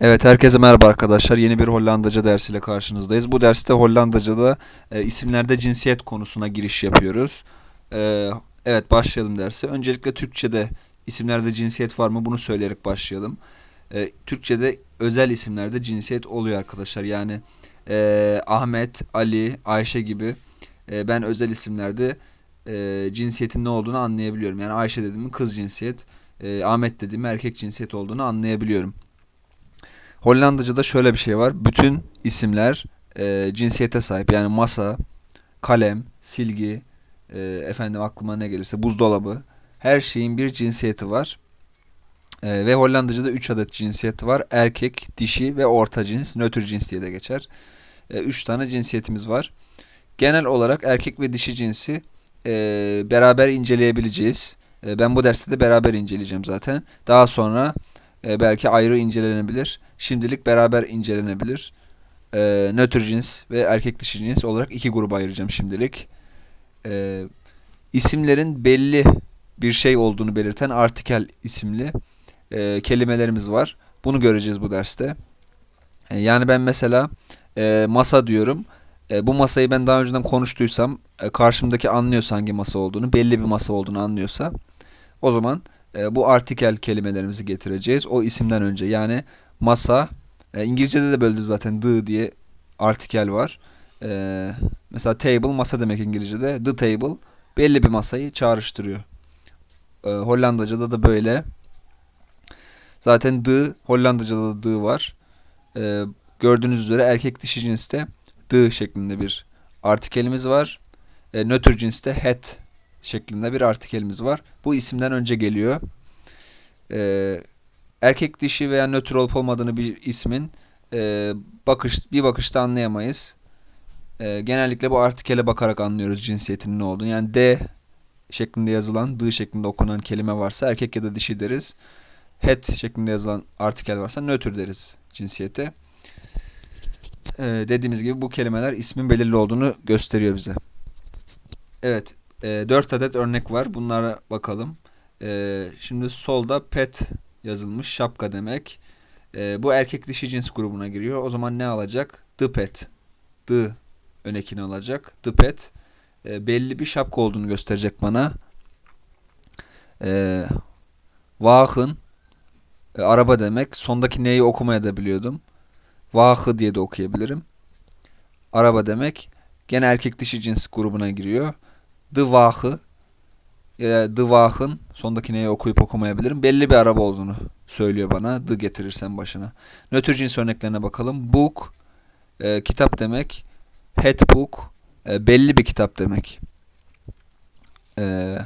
Evet herkese merhaba arkadaşlar. Yeni bir Hollandaca dersiyle karşınızdayız. Bu derste Hollandaca'da e, isimlerde cinsiyet konusuna giriş yapıyoruz. E, evet başlayalım derse. Öncelikle Türkçe'de isimlerde cinsiyet var mı bunu söyleyerek başlayalım. E, Türkçe'de özel isimlerde cinsiyet oluyor arkadaşlar. Yani e, Ahmet, Ali, Ayşe gibi e, ben özel isimlerde e, cinsiyetin ne olduğunu anlayabiliyorum. Yani Ayşe dediğimin kız cinsiyet, e, Ahmet dediğim erkek cinsiyet olduğunu anlayabiliyorum. Hollandaca'da şöyle bir şey var. Bütün isimler e, cinsiyete sahip. Yani masa, kalem, silgi, e, efendim aklıma ne gelirse buzdolabı. Her şeyin bir cinsiyeti var. E, ve Hollandaca'da 3 adet cinsiyeti var. Erkek, dişi ve orta cins, nötr cins diye de geçer. 3 tane cinsiyetimiz var. Genel olarak erkek ve dişi cinsi e, beraber inceleyebileceğiz. E, ben bu derste de beraber inceleyeceğim zaten. Daha sonra e, belki ayrı incelenebilir. Şimdilik beraber incelenebilir. E, nötr cins ve erkek dişi cins olarak iki gruba ayıracağım şimdilik. E, isimlerin belli bir şey olduğunu belirten artikel isimli e, kelimelerimiz var. Bunu göreceğiz bu derste. E, yani ben mesela e, masa diyorum. E, bu masayı ben daha önceden konuştuysam, e, karşımdaki anlıyorsa hangi masa olduğunu, belli bir masa olduğunu anlıyorsa, o zaman e, bu artikel kelimelerimizi getireceğiz. O isimden önce yani masa, e, İngilizce'de de böyle zaten the diye artikel var. E, mesela table masa demek İngilizce'de. The table belli bir masayı çağrıştırıyor. E, Hollandaca'da da böyle. Zaten the Hollandaca'da da the var. E, gördüğünüz üzere erkek dişi cinste the şeklinde bir artikelimiz var. E, nötr cinste het şeklinde bir artikelimiz var. Bu isimden önce geliyor. E, erkek dişi veya nötr olup olmadığını bir ismin e, bakış bir bakışta anlayamayız. E, genellikle bu artikele bakarak anlıyoruz cinsiyetinin ne olduğunu. Yani D şeklinde yazılan, D şeklinde okunan kelime varsa erkek ya da dişi deriz. Het şeklinde yazılan artikel varsa nötr deriz cinsiyete. E, dediğimiz gibi bu kelimeler ismin belirli olduğunu gösteriyor bize. Evet, e, 4 adet örnek var. Bunlara bakalım. E, şimdi solda pet yazılmış şapka demek. E, bu erkek dişi cins grubuna giriyor. O zaman ne alacak? The pet. The önekini alacak. The pet. E, belli bir şapka olduğunu gösterecek bana. E, Wagen e, araba demek. Sondaki neyi okumaya da biliyordum. Wagen diye de okuyabilirim. Araba demek. Gene erkek dişi cins grubuna giriyor. The Wagen e, The Wagen sondaki neyi okuyup okumayabilirim. Belli bir araba olduğunu söylüyor bana. The getirirsen başına. Nötr cins örneklerine bakalım. Book e, kitap demek. Head book e, belli bir kitap demek. E,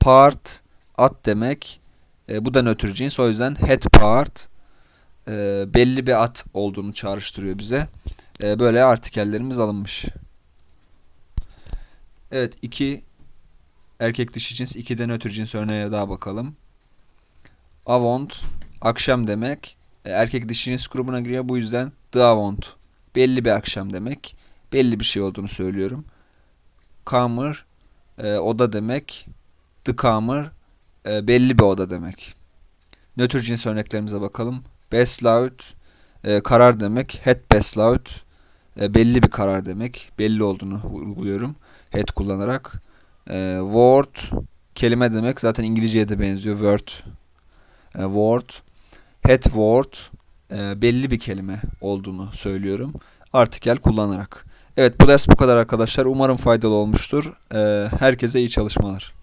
part at demek. E, bu da nötr cins. O yüzden head part e, belli bir at olduğunu çağrıştırıyor bize. E, böyle artikellerimiz alınmış. Evet iki erkek dişi cins, iki de nötr cins örneğe daha bakalım. Avont akşam demek. E, erkek dişi cins grubuna giriyor. Bu yüzden the avont belli bir akşam demek. Belli bir şey olduğunu söylüyorum. Kamer e, oda demek. The kamer e, belli bir oda demek. Nötr cins örneklerimize bakalım. Beslaut e, karar demek. Het beslaut e, belli bir karar demek. Belli olduğunu vurguluyorum. Het kullanarak. E, word kelime demek. Zaten İngilizceye de benziyor. Word. E, word. Het word e, belli bir kelime olduğunu söylüyorum. Artikel kullanarak. Evet bu ders bu kadar arkadaşlar. Umarım faydalı olmuştur. E, herkese iyi çalışmalar.